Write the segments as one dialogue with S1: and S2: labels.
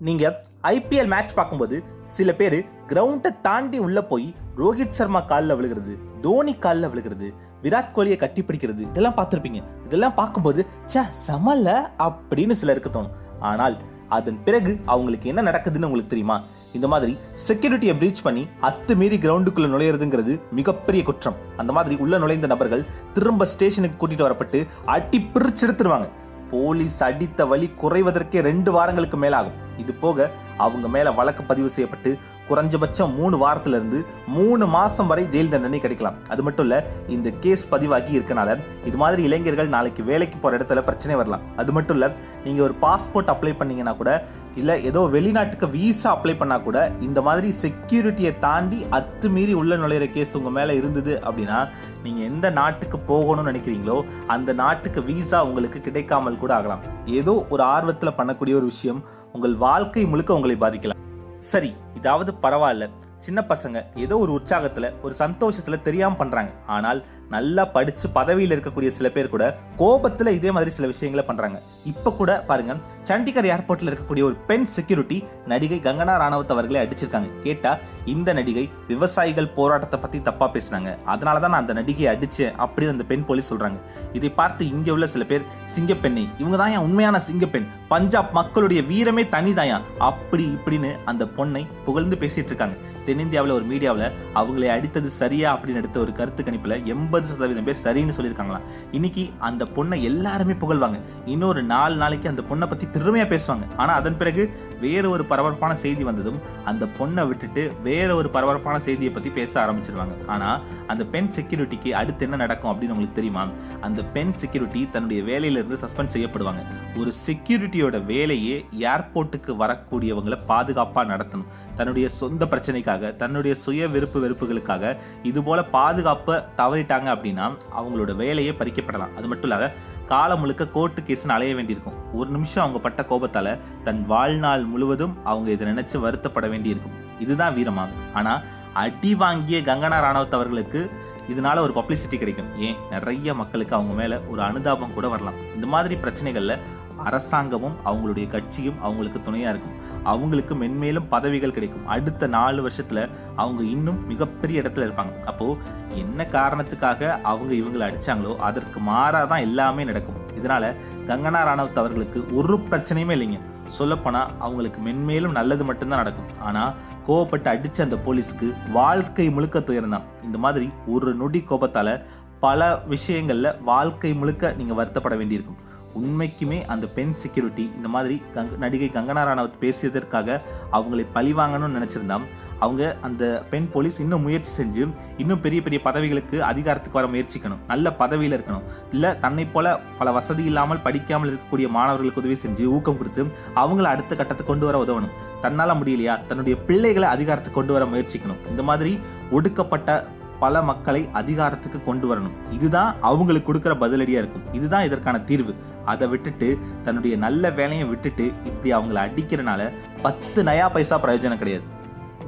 S1: நீங்கள் IPL match பார்க்கும்போது சில பேர் கிரவுண்டை தாண்டி உள்ளே போய் ரோஹித் சர்மா காலில் விழுகிறது தோனி காலில் விழுகிறது விராட் கோலியை கட்டி பிடிக்கிறது இதெல்லாம் பார்த்துருப்பீங்க. இதெல்லாம் பார்க்கும்போது ச்சே சமல்ல அப்படின்னு சிலருக்கு தோணும். ஆனால் அதன் பிறகு அவங்களுக்கு என்ன நடக்குதுன்னு உங்களுக்கு தெரியுமா? இந்த மாதிரி செக்யூரிட்டியை பிரீச் பண்ணி அத்துமீறி கிரவுண்டுக்குள்ள நுழையிறதுங்கிறது மிகப்பெரிய குற்றம். அந்த மாதிரி உள்ள நுழைந்த நபர்கள் திரும்ப ஸ்டேஷனுக்கு கூட்டிட்டு வரப்பட்டு அட்டி பிரிச்சு எடுத்துருவாங்க போலீஸ் அடித்த வழி குறைவதற்கே ரெண்டு வாரங்களுக்கு மேலாகும். இது போக அவங்க மேல வழக்கு பதிவு செய்யப்பட்டு குறைஞ்சபட்சம் மூணு வாரத்துல இருந்து மூணு மாசம் வரை ஜெயில் தண்டனை கிடைக்கலாம். அது மட்டும் இல்ல இந்த கேஸ் பதிவாகி இருக்கனால இது மாதிரி இளைஞர்கள் நாளைக்கு வேலைக்கு போற இடத்துல பிரச்சனை வரலாம். அது மட்டும் இல்ல நீங்க ஒரு பாஸ்போர்ட் அப்ளை பண்ணீங்கன்னா கூட இல்லை ஏதோ வெளிநாட்டுக்கு வீசா அப்ளை பண்ணால் கூட இந்த மாதிரி செக்யூரிட்டியை தாண்டி அத்துமீறி உள்ள நுழையிற கேஸ் உங்கள் மேலே இருந்தது அப்படின்னா நீங்கள் எந்த நாட்டுக்கு போகணும்னு நினைக்கிறீங்களோ அந்த நாட்டுக்கு வீசா உங்களுக்கு கிடைக்காமல் கூட ஆகலாம். ஏதோ ஒரு ஆர்வத்தில் பண்ணக்கூடிய ஒரு விஷயம் உங்கள் வாழ்க்கை முழுக்க உங்களை பாதிக்கலாம். சரி இதாவது பரவாயில்ல. சின்ன பசங்க ஏதோ ஒரு உற்சாகத்தில் ஒரு சந்தோஷத்தில் தெரியாமல் பண்ணுறாங்க ஆனால் நல்லா படித்து பதவியில் இருக்கக்கூடிய சில பேர் கூட கோபத்தில் இதே மாதிரி சில விஷயங்களை பண்ணுறாங்க இப்போ கூட பாருங்க சண்டிகர் ஏர்போர்ட்டில் இருக்கக்கூடிய ஒரு பெண் செக்யூரிட்டி நடிகை கங்கனா ராணவத் அவர்களை அடிச்சிருக்காங்க. கேட்டால் இந்த நடிகை விவசாயிகள் போராட்டத்தை பற்றி தப்பாக பேசினாங்க. அதனால தான் நான் அந்த நடிகையை அடித்தேன் அப்படின்னு அந்த பெண் போலீஸ் சொல்கிறாங்க இதை பார்த்து இங்கே உள்ள சில பேர் சிங்கப்பெண்ணை இவங்க தான் என் உண்மையான சிங்கப்பெண். பஞ்சாப் மக்களுடைய வீரமே தனிதாயா அப்படி இப்படின்னு அந்த பொண்ணை புகழ்ந்து பேசிட்டு இருக்காங்க. தென்னிந்தியாவில் ஒரு மீடியாவில் அவங்களை அடித்தது சரியா அப்படின்னு எடுத்த ஒரு கருத்து கணிப்பில் எண்பது சதவீதம் பேர் சரின்னு சொல்லியிருக்காங்களாம். இன்னைக்கு அந்த பொண்ணை எல்லாருமே புகழ்வாங்க. இன்னொரு நாலு நாளைக்கு அந்த பொண்ணை பற்றி பெருமையாக பேசுவாங்க. ஆனால் அதன் பிறகு வேற ஒரு பரபரப்பான செய்தி வந்ததும் அந்த பொண்ணை விட்டுட்டு வேற ஒரு பரபரப்பான செய்தியை பற்றி பேச ஆரம்பிச்சிருவாங்க. ஆனால் அந்த பெண் செக்யூரிட்டிக்கு அடுத்து என்ன நடக்கும் அப்படின்னு உங்களுக்கு தெரியுமா? அந்த பெண் செக்யூரிட்டி தன்னுடைய வேலையிலிருந்து சஸ்பெண்ட் செய்யப்படுவாங்க. ஒரு செக்யூரிட்டியோட வேலையே ஏர்போர்ட்டுக்கு வரக்கூடியவங்களை பாதுகாப்பாக நடத்தணும். தன்னுடைய சொந்த பிரச்சனைக்காக தன்னுடைய சுய விருப்பு வெறுப்புகளுக்காக இது போல பாதுகாப்பை தவறிட்டாங்க அப்படின்னா அவங்களோட வேலையே பறிக்கப்படலாம். அது மட்டும் இல்லாத காலம் முழுக்க கோர்ட்டு கேஸ்னு அலைய வேண்டியிருக்கும். ஒரு நிமிஷம் அவங்க பட்ட கோபத்தால தன் வாழ்நாள் முழுவதும் அவங்க இதை நினைச்சு வருத்தப்பட வேண்டியிருக்கும். இதுதான் வீரமா ஆனா அடி வாங்கிய கங்கனா ராணவத் அவர்களுக்கு இதனால ஒரு பப்ளிசிட்டி கிடைக்கும். ஏன்? நிறைய மக்களுக்கு அவங்க மேல ஒரு அனுதாபம் கூட வரலாம். இந்த மாதிரி பிரச்சனைகள்ல அரசாங்கமும் அவங்களுடைய கட்சியும் அவங்களுக்கு துணையாக இருக்கும். அவங்களுக்கு மென்மேலும் பதவிகள் கிடைக்கும். அடுத்த நாலு வருஷத்தில் அவங்க இன்னும் மிகப்பெரிய இடத்துல இருப்பாங்க. அப்போது என்ன காரணத்துக்காக அவங்க இவங்களை அடித்தாங்களோ அதற்கு மாறாக தான் எல்லாமே நடக்கும். இதனால் கங்கனா ராணவத் அவர்களுக்கு ஒரு பிரச்சனையுமே இல்லைங்க. சொல்லப்போனால் அவங்களுக்கு மென்மேலும் நல்லது மட்டும்தான் நடக்கும். ஆனால் கோவப்பட்டு அடித்த அந்த போலீஸ்க்கு வாழ்க்கை முழுக்க துயர்ந்தான் இந்த மாதிரி ஒரு நொடி கோபத்தால் பல விஷயங்களில் வாழ்க்கை முழுக்க நீங்கள் வருத்தப்பட வேண்டியிருக்கும். உண்மைக்குமே அந்த பெண் செக்யூரிட்டி இந்த மாதிரி கங் நடிகை கங்கனா ராணாவத் பேசியதற்காக அவங்களை பழிவாங்கணும்னு நினச்சிருந்தா அவங்க அந்த பெண் போலீஸ் இன்னும் முயற்சி செஞ்சு இன்னும் பெரிய பெரிய பதவிகளுக்கு அதிகாரத்துக்கு வர முயற்சிக்கணும். நல்ல பதவியில் இருக்கணும். இல்லை தன்னை போல பல வசதி இல்லாமல் படிக்காமல் இருக்கக்கூடிய மாணவர்களுக்கு உதவி செஞ்சு ஊக்கம் கொடுத்து அவங்கள அடுத்த கட்டத்தை கொண்டு வர உதவணும். தன்னால் முடியலையா? தன்னுடைய பிள்ளைகளை அதிகாரத்துக்கு கொண்டு வர முயற்சிக்கணும். இந்த மாதிரி ஒடுக்கப்பட்ட பல மக்களை அதிகாரத்துக்கு கொண்டு வரணும். இதுதான் அவங்களுக்கு கொடுக்குற பதிலடியா இருக்கும். இதுதான் இதற்கான தீர்வு. அதை விட்டுட்டு தன்னுடைய நல்ல வேலையை விட்டுட்டு இப்படி அவங்கள அடிக்கிறனால பத்து நயா பைசா பிரயோஜனம் கிடையாது.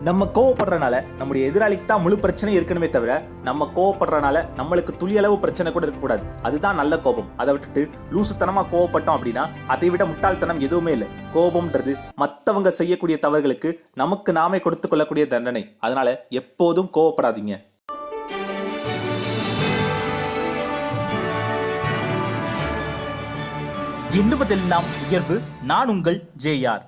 S1: நம்ம கோவப்படுறனால நம்முடைய எதிராளிக்கு தான் முழு பிரச்சனை இருக்கணுமே தவிர நம்ம கோவப்படுறனால நம்மளுக்கு துளியளவு பிரச்சனை கூட இருக்கக்கூடாது அதுதான் நல்ல கோபம். அதை விட்டுட்டு லூசுத்தனமா கோவப்பட்டோம் அப்படின்னா அதை விட முட்டாள்தனம் எதுவுமே இல்லை. கோபம்ன்றது மற்றவங்க செய்யக்கூடிய தவறுகளுக்கு நமக்கு நாமே கொடுத்து கொள்ளக்கூடிய தண்டனை. அதனால எப்போதும் கோவப்படாதீங்க. எண்ணுவதெல்லாம் உயர்வு. நான் உங்கள் ஜேஆர்